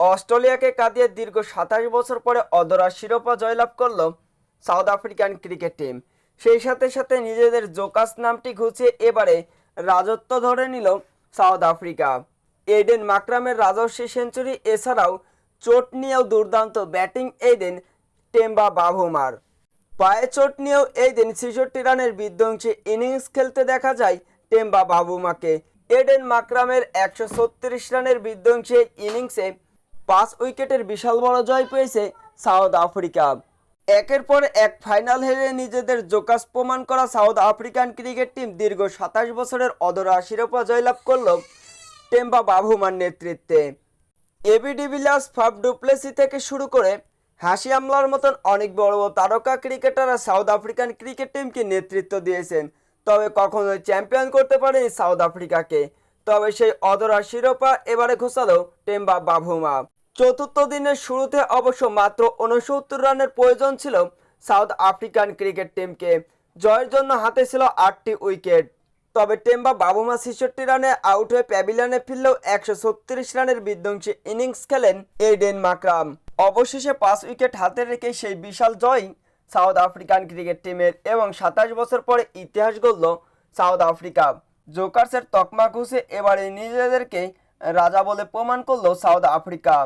অস্ট্রেলিয়াকে কাঁদিয়ে দীর্ঘ সাতাশ বছর পরে অদরা শিরোপা জয়লাভ করল সাউথ আফ্রিকান ক্রিকেট টিম। সেই সাথে সাথে নিজেদের জোকাস নামটি ঘুচিয়ে এবারে রাজত্ব ধরে নিল সাউথ আফ্রিকা। এডেন মাকরামের রাজস্বী সেঞ্চুরি এছাড়াও চোট নিয়েও দুর্দান্ত ব্যাটিং এই দিন টেম্বা বাভুমার পায়ে চোট নিয়েও এই দিন ছেষট্টি রানের বিধ্বংসী ইনিংস খেলতে দেখা যায় টেম্বা বাবুমাকে এডেন মাকরামের একশো ছত্রিশ রানের বিধ্বংসী ইনিংসে পাঁচ উইকেটের বিশাল বড় জয় পেয়েছে সাউথ আফ্রিকা। একের পর এক ফাইনাল হেরে নিজেদের জোকাস প্রমাণ করা সাউথ আফ্রিকান ক্রিকেট টিম দীর্ঘ সাতাশ বছরের অদরা শিরোপা জয়লাভ করল টেম্বা বাভুমার নেতৃত্বে। এবি ডিভিলিয়ার্স ফাফ ডুপ্লেসি থেকে শুরু করে হাসি আমলার মতন অনেক বড় বড় তারকা ক্রিকেটাররা সাউথ আফ্রিকান ক্রিকেট টিমকে নেতৃত্ব দিয়েছেন। তবে কখনোই চ্যাম্পিয়ন করতে পারেনি সাউথ আফ্রিকাকে। তবে সেই অদরা শিরোপা এবারে ঘোষালো টেম্বা বাভুমা চতুর্থ দিনের শুরুতে অবশ্য মাত্র উনসত্তর রানের প্রয়োজন ছিল সাউথ আফ্রিকান ক্রিকেট টিমকে। জয়ের জন্য হাতে ছিল আটটি উইকেট। তবে টেম্বা বাবুমা ছেষট্টি রানে আউট হয়ে প্যাভিলিয়নে ফিরলেও একশো ছত্রিশ রানের বিধ্বংসী ইনিংস খেলেন এইডেন মাকরাম। অবশেষে পাঁচ উইকেট হাতে রেখে সেই বিশাল জয় সাউথ আফ্রিকান ক্রিকেট টিমের এবং সাতাশ বছর পরে ইতিহাস গড়ল সাউথ আফ্রিকা। জোকার্সের তকমা ঘুষে এবারে নিজেদেরকে রাজা বলে প্রমাণ করল সাউথ আফ্রিকা।